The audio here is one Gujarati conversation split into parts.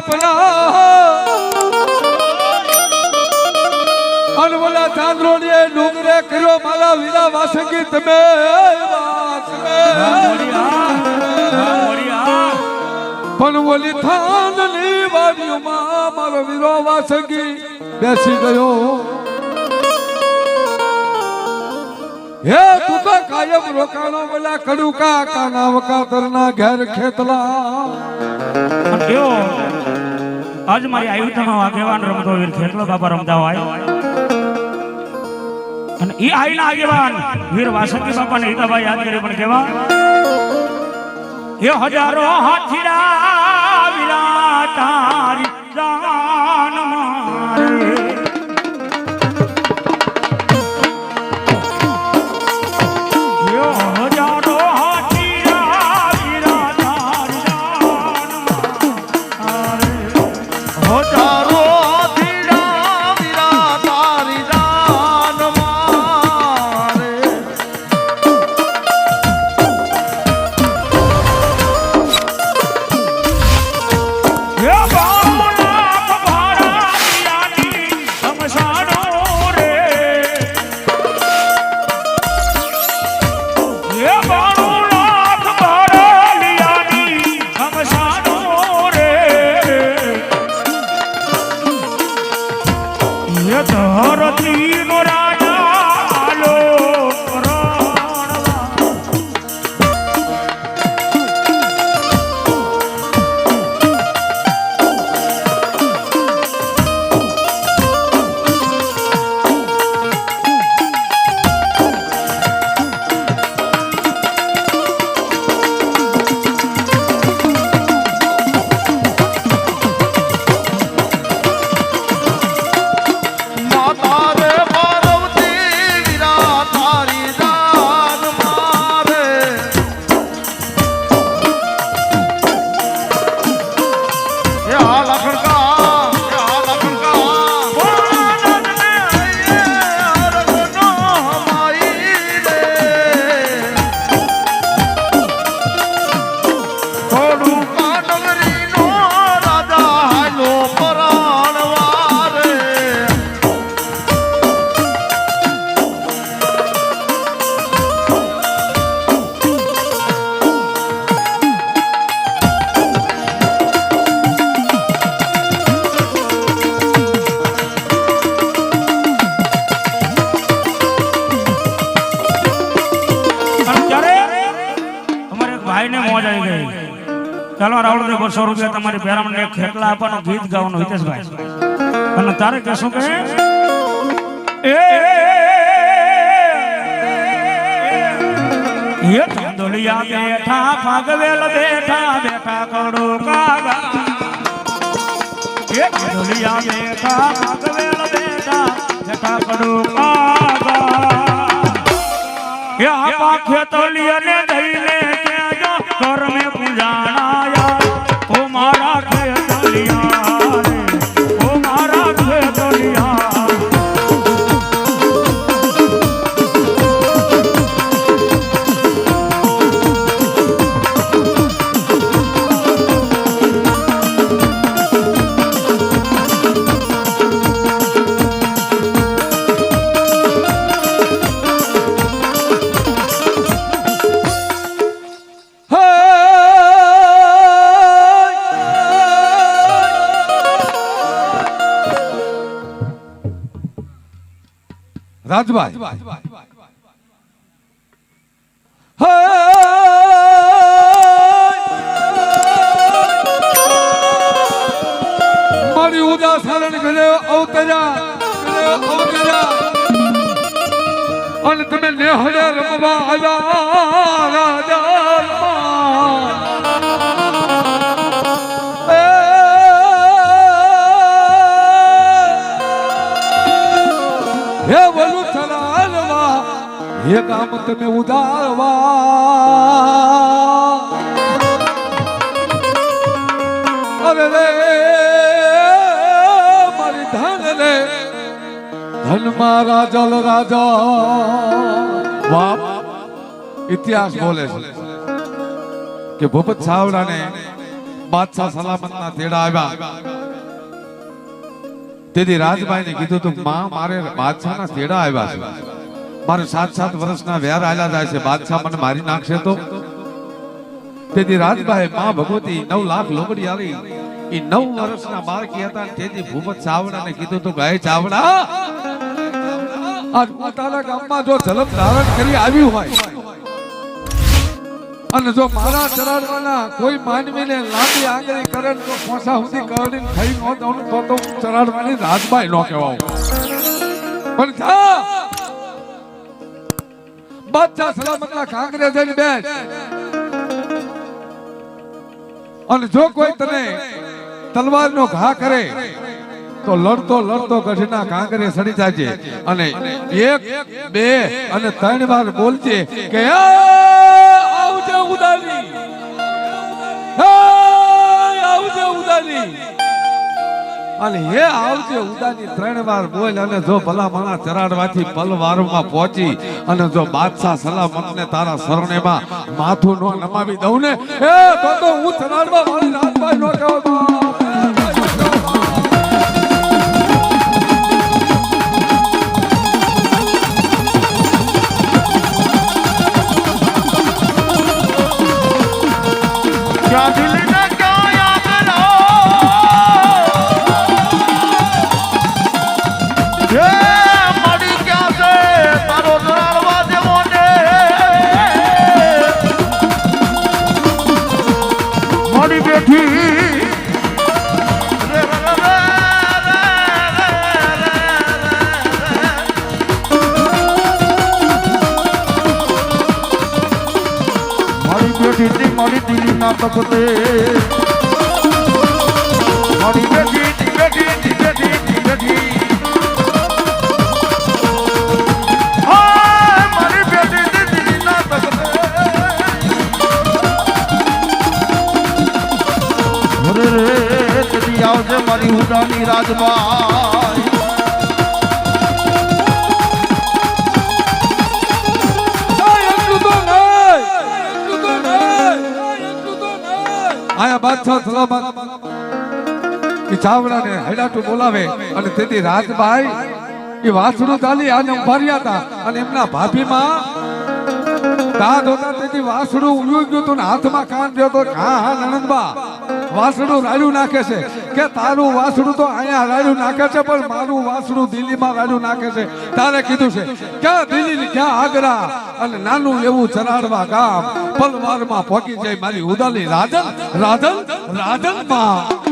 સ્થાપના અનવલા ચાંદ્રોડીએ ડુંગરે કર્યો મારા વીરા વાસંગી, તમે. પણ ઓલી થાનની વાડીઓમાં મારો વીરો વાસંગી બેસી ગયો. હે, તું તો કાયમ રોકાણો બોલા કડુકા, કાના વકાતરના ઘેર ખેતલા. કેવો? આજ મારી આયુધનો આગેવાન રમતો વીર ખેતલો બાબા રમતા હોય. અને એ આઈના આગેવાન વીર વાસંતી બાપાને હિતાભાઈ યાદ કરી પણ કેવા? એ હજારો હાથીડા નહીં ગઈ ચાલો રાવળ બસો રૂપિયા તમારી પેરામણ એક ખેતલા આપવાનું ગીત ગાવાનું હિતેશભાઈ. અને તારે કહેશું કે એ ધંધોલિયા બેઠા ફાગવેલ બેઠા બેઠા કડો કાગા. એ ધંધોલિયા બેઠા ફાગવેલ બેઠા બેઠા કડો કાગા. એ આપા ખેતલિયને દઈને Maria. રાજભાઈ! મારી ઉદાસરણ ઘરે અવતર્યા અવતર્યા. અને તમે નેહડે રમવા આવ્યા રાજા. હે કામ તમે ઉદારવા. અરે રે, મારી ધન રે. ધન મારા જલ રાજા. બાપ, ઇતિહાસ બોલે છે કે ભૂપત સાવડાને બાદશાહ સલામતના તેડા આવ્યા. તેથી રાજભાઈને કીધું તું, માં, મારે બાદશાહના તેડા આવ્યા છે. મારે સાત સાત વર્ષના વ્યાર આલ્યા જાય છે. બાદશાહ મને મારી નાખશે તો? તેથી રાજભાઈ માં ભગવતી નવ લાખ લોબડી આવી. એ નવ વર્ષના બાળકી હતા તેથી ભૂપત ચાવડાને કીધું તું, ગાય ચાવડા. આજ પોતાના ગામમાં જો જલમ ધારણ કરી આવ્યું હોય, અને જો મારા ચરાડવાના કોઈ માનવીને લાંબી આંગળી કરે તો પોસા સુધી કરડીને થઈ ન તો તો ચરાડવાની રાજભાઈ નો કહેવાય પણ જા! બાદશાહ સલામતના કાંકરે જઈને બેસ. અને જો કોઈ તને તલવારનો ઘા કરે, તો લડતો લડતો ગઢના કાંકરે સડી જાજે. અને એક, બે અને ત્રણ વાર બોલજે કે, "એ, આવજે ઉદાની આવજે ઉદાની અને હે આવજે, ઉદાની ત્રણ વાર બોલ અને જો ભલા માણા ચરાડવાથી પલવારમાં પહોંચી અને જો બાદશાહ સલામતને તારા શરણેમાં માથું નો નમાવી દઉં ને? એ, તો તો હું ચરાડવા দিদি মরি দিলি না তপতে মরি বেটি বেটি বেটি বেটি રે આવજે મારી ઉડાની બોલાવે અને તેથી રાજભાઈ એ વાસણું ચાલી આને ઊભા હતા. અને એમના ભાભીમાં દાંત હતા તેથી વાસણું ઉડ્યું ગયું હતું હાથમાં કાન ગયો તો, હા હા, નણંદબા. વાસણું રાડ્યું નાખે છે. કે તારું વાસણું તો અહીંયા રાડ્યું નાખે છે, પણ મારું વાસણું દિલ્હીમાં રાડ્યું નાખે છે. તારે કીધું છે ક્યાં દિલ્હી ક્યાં આગ્રા અને નાનું એવું ચરાડવા ગામ પલવારમાં પહોંચી જાય મારી ઉદાલી રાધન રાધન રાજનમાં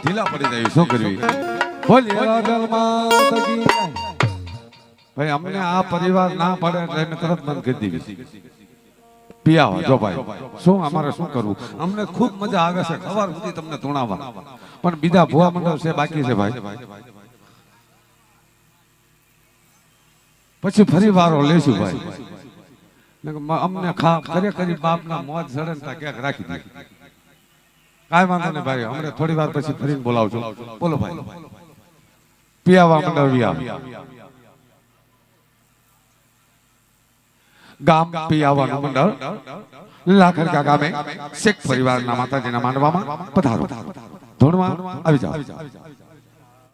ઢીલા પડી જાય શું કરવી ભાઈ અમને આ પરિવાર ના પડે એટલે તરત બંધ કરી દીધી. પિયાવા જો ભાઈ શું અમારે શું કરવું? અમને ખૂબ મજા આવે છે ખબર સુધી તમને ધૂણાવા પણ બીજા ભુવા મંડળ છે બાકી છે ભાઈ. પછી ફરી વારો લેશું ભાઈ. અમને ખા ખરેખર બાપના ને ત્યાં ક્યાંક રાખી દે કાંઈ વાંધો નહીં ભાઈ, હમણાં થોડી વાર પછી ફરીને બોલાવજો. બોલો ભાઈ. પિયાવા મંડળિયા. ગામ પિયાવાનું મંડળ લાખરકા ગામે શેખ પરિવારના માતાજીના માંડવામાં પધારો. ધોણમાં આવી જાઓ.